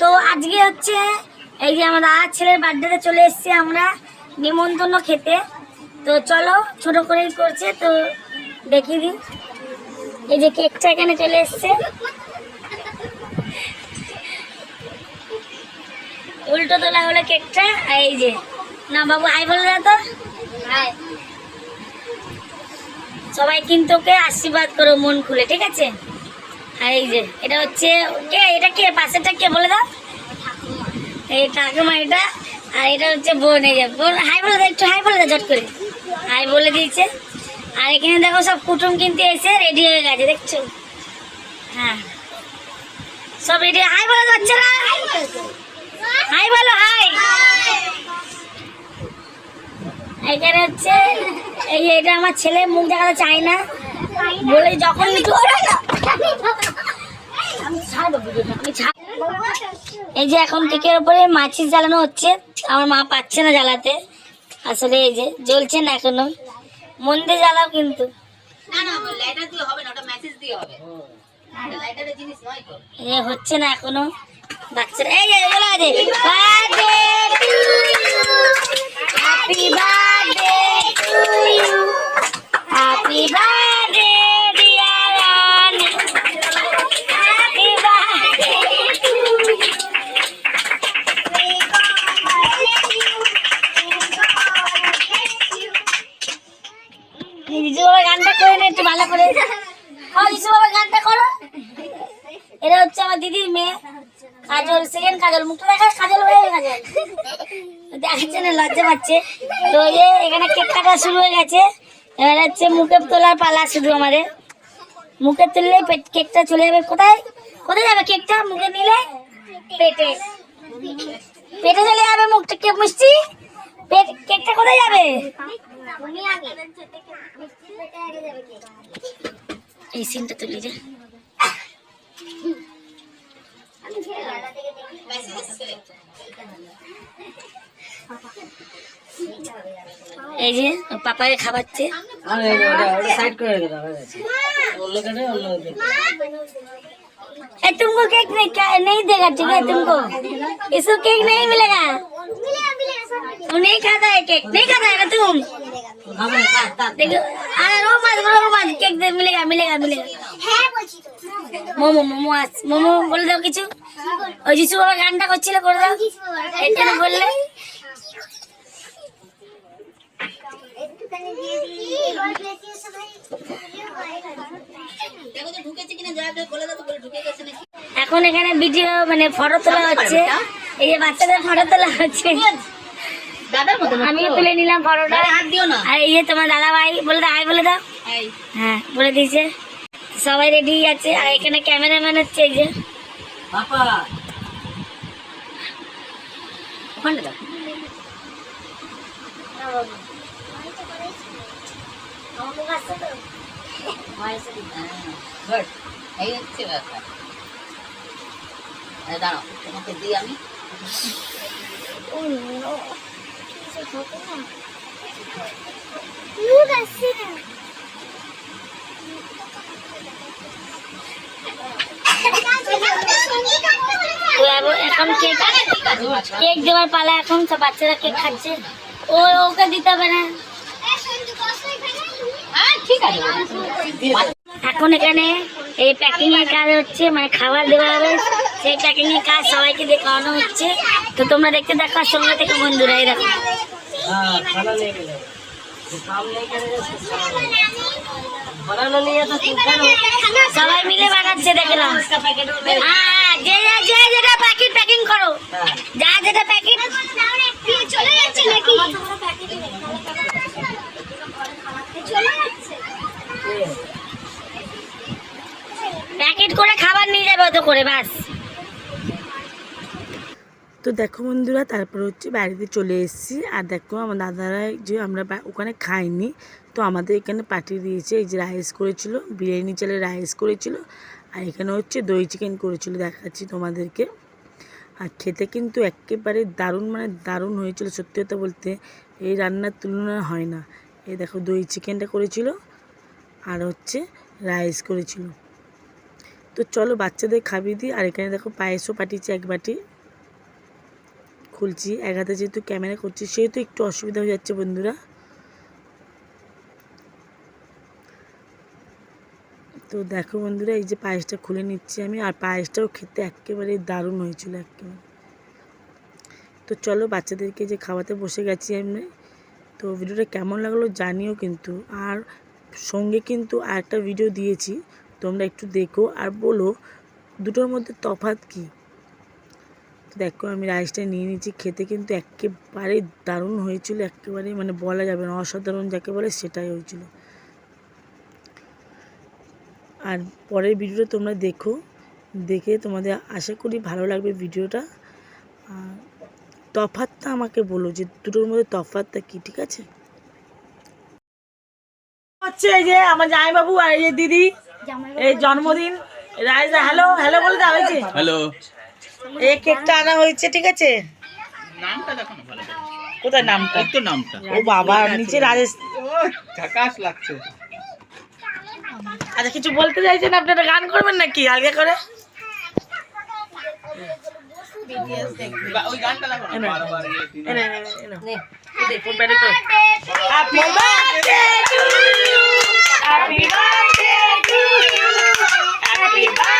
তো আজকে হচ্ছে এই যে আমার দাদার ছেলের বার্থডেতে চলে এসেছি আমরা নিমন্ত্রণ খেতে। তো চলো ছোট করেই করছে তো দেখিয়ে দিই। এই যে কেকটা এখানে চলে এসছে। উল্টো তোলা হলো কেকটা এই যে। না বাবু আই বলে দাও তো। সবাই কিন্তু ওকে আশীর্বাদ করো মন খুলে ঠিক আছে? আর এই যে, এটা হচ্ছে কে এটা কে? পাশেরটা কে বলে দাও? এই আর এটা হচ্ছে বোন বোন, হাই বলে একটু হাই বলে দাও করে। হাই বলে দিয়েছে। আর এখানে দেখো সব কুটুম কিনতে এসে রেডি হয়ে গেছে, দেখছ? হ্যাঁ। সব রেডি হাই বলে যাচ্ছে হাই বলো, হাই। এখানে হচ্ছে, এই এটা আমার ছেলে, মুখ দেখাতে চায় না বলে যখন এই যে এখন কেকের উপরে মাছি জ্বালানো হচ্ছে আমার মা পাচ্ছে না জ্বালাতে। আসলে এই যে জ্বলছে না এখনও। মন দিয়ে জ্বালাও কিন্তু। হচ্ছে না এখনও। বাচ্চারা এই যে বলা আছে birthday happy birthday to you happy birthday ভালো করে বাবা গানটা করো। এটা হচ্ছে আমার দিদির মেয়ে। কাজল সেকেন্ড কাজল, মুখটা দেখা কাজল হয়ে কাজল দেখাচ্ছে না, লজ্জা পাচ্ছে। তো এখানে কেক কাটা শুরু হয়ে গেছে। এবার হচ্ছে মুখে তোলার পালা শুধু আমাদের। মুখে তুললে কেকটা চলে যাবে কোথায়? কোথায় যাবে কেকটা? মুখে নিলে পেটে। পেটে চলে যাবে মুখটা, কেক মিষ্টি? পেট, কেকটা কোথায় যাবে? এই সিনটা তুলি যে এই যে ওর পাপাকে খাওয়াচ্ছে साइड कर देगा वो लोग है वो लोग ए, तुमको केक नहीं क्या नहीं देगा ठीक है तुमको इसको केक नहीं मिलेगा वो नहीं खाता है केक नहीं खाता है ना तुम কেক মোমো মোমো মোমো বলে দাও কিছু। ওই গানটা করছিল করে দাও। এটা এখন এখানে ভিডিও মানে ফটো তোলা হচ্ছে। এই যে বাচ্চাদের ফটো তোলা হচ্ছে। আমিও তুলে নিলাম ফটোটা হাত দিও না। আর এই যে তোমার দাদা ভাই বলে দাও হাই বলে দাও। হ্যাঁ বলে দিয়েছে। সবাই রেডি আছে। আর এখানে ক্যামেরাম্যান হচ্ছে এই যে। এই হচ্ছে ব্যাপার। দাঁড়াও তোমাকে দিই আমি। এব- এখন কেক কেক দেওয়ার পালা এখন সব বাচ্চারা কেক খাচ্ছে। ও ওকে দিতে হবে না। হ্যাঁ এখন এখানে এই প্যাকিং এর কাজ হচ্ছে মানে খাবার দেওয়া হবে। সেই প্যাকিং এর কাজ সবাইকে দিয়ে খাওয়ানো হচ্ছে। তো তোমরা দেখতে দেখো সঙ্গে থেকে বন্ধুরা এই দেখো। खाना नहीं मिलेगा जो काम नहीं करेगा उसको खाना नहीं बनाना नहीं आता तुम करो সবাই মিলে বানাচ্ছে দেখলাম হ্যাঁ যে যে- যে যেটা প্যাকেট প্যাকিং করো हाँ যা যেটা প্যাকেট চলে যাচ্ছে নাকি ये প্যাকেট করে খাবার নিয়ে যাবে অত করে বাস তো দেখো বন্ধুরা, তারপর হচ্ছে বাড়িতে চলে এসেছি। আর দেখো, আমার দাদারা যে আমরা ওখানে খাইনি, তো আমাদের এখানে পাঠিয়ে দিয়েছে, এই যে রাইস করেছিল, বিরিয়ানি চালে রাইস করেছিল, আর এখানে হচ্ছে দই চিকেন করেছিল, দেখাচ্ছি তোমাদেরকে। আর খেতে কিন্তু একেবারে দারুণ মানে দারুণ হয়েছিল, সত্যি কথা বলতে এই রান্নার তুলনা হয় না। এই দেখো, দই চিকেনটা করেছিল, আর হচ্ছে রাইস করেছিল। তো চলো বাচ্চাদের খাবি দিই আর এখানে দেখো পায়েসও পাঠিয়েছি এক বাটি। খুলছি, এক হাতে যেহেতু ক্যামেরা করছি, সেহেতু একটু অসুবিধা হয়ে যাচ্ছে বন্ধুরা। তো দেখো বন্ধুরা, এই যে পায়েসটা খুলে নিচ্ছি আমি, আর পায়েসটাও খেতে একেবারে দারুণ হয়েছিল একেবারে তো চলো বাচ্চাদেরকে যে খাওয়াতে বসে গেছি আমি, তো ভিডিওটা কেমন লাগল জানিও কিন্তু, আর সঙ্গে কিন্তু আরেকটা ভিডিও দিয়েছি, তোমরা একটু দেখো, আর বলো দুটোর মধ্যে তফাৎ কী? তো দেখো আমি রাইসটা নিয়ে নিয়েছি খেতে কিন্তু একেবারে দারুণ হয়েছিল একেবারে মানে বলা যাবে না অসাধারণ যাকে বলে সেটাই হয়েছিল। আর পরের ভিডিওটা তোমরা দেখো দেখে তোমাদের আশা করি ভালো লাগবে ভিডিওটা আর তফাৎটা আমাকে বলো যে দুটোর মধ্যে তফাৎটা কি ঠিক আছে? হচ্ছে এই যে আমার জামাইবাবু আর এই যে দিদি এই জন্মদিন রাইজা হ্যালো হ্যালো বলে দেওয়া হয়েছে হ্যালো এই কেকটা আনা হয়েছে ঠিক আছে? নামটা দেখো না ভালো করে। কোথায় নামটা? তো নামটা। ও বাবা নিচে রাজেশ ঝাকাস লাগছে। আচ্ছা কিছু বলতে চাইছেন আপনারা? গান করবেন নাকি আলগা করে। Happy birthday to you. Happy birthday to you. Happy birthday,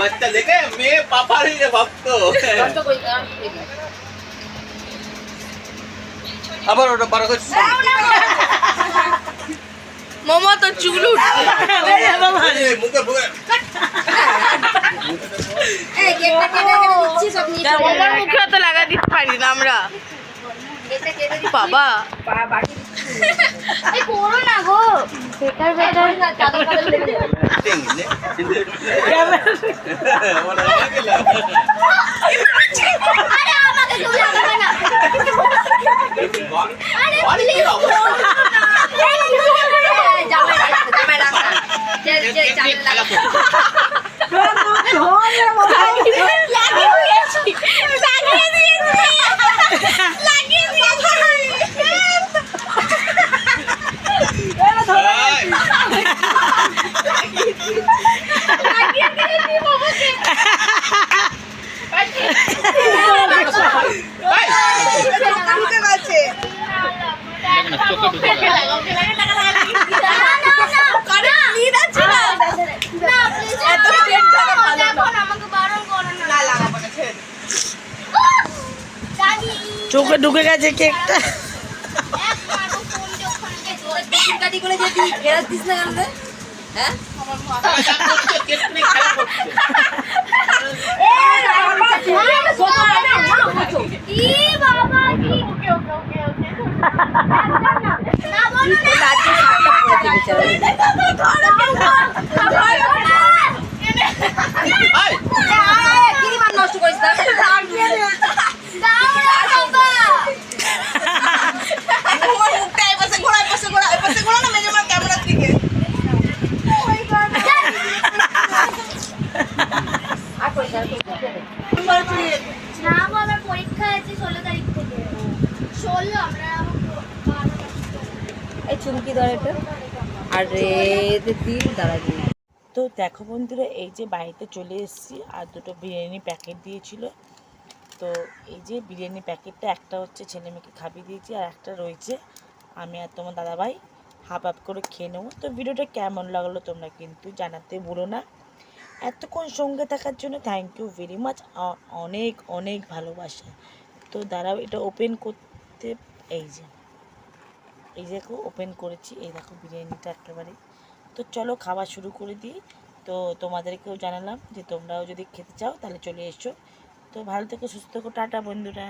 বাচ্চা দেখে মেয়ে পাপারই রে ভাবতো আবার ওটা বারো করছি মোমো তো চুল উঠছে। মুখে তো লাগা দিতে পারি না আমরা। বাবা টিং, নে, ওটা আমাকে লাগ। বাড়ি কি অবস্থা? কেক- কেক- কেক খেলা করছে। এই, দেখো না, চোখে ঢুকে। চোখে ঢুকে গেছে কেকটা কেক নিয়ে খেলা করছে। এই, না গো, আমার পরীক্ষা আছে ষোলো তারিখ থেকে ষোলো আমরা এই চুমকি ধর এটা তো দেখো বন্ধুরা, এই যে বাড়িতে চলে এসেছি, আর দুটো বিরিয়ানি প্যাকেট দিয়েছিল। তো এই যে বিরিয়ানি প্যাকেটটা একটা হচ্ছে ছেলে মেয়েকে খাবিয়ে দিয়েছি, আর একটা রয়েছে আমি আর তোমার দাদাভাই। হাফ হাফ করে খেয়ে নেব। তো ভিডিওটা কেমন লাগল তোমরা কিন্তু জানাতে বলো না। এতক্ষণ সঙ্গে থাকার জন্য থ্যাংক ইউ ভেরি মাচ অনেক অনেক ভালোবাসা। তো দাঁড়াও, এটা ওপেন করতে, এই যে। এই দেখো ওপেন করেছি। এই দেখো, বিরিয়ানিটা একেবারে। তো চলো খাবার শুরু করে দিই। তো তোমাদেরকেও জানালাম যে তোমরাও যদি খেতে চাও, তাহলে চলে এসো। তো ভালো থেকো, সুস্থ থেকো। টাটা, বন্ধুরা।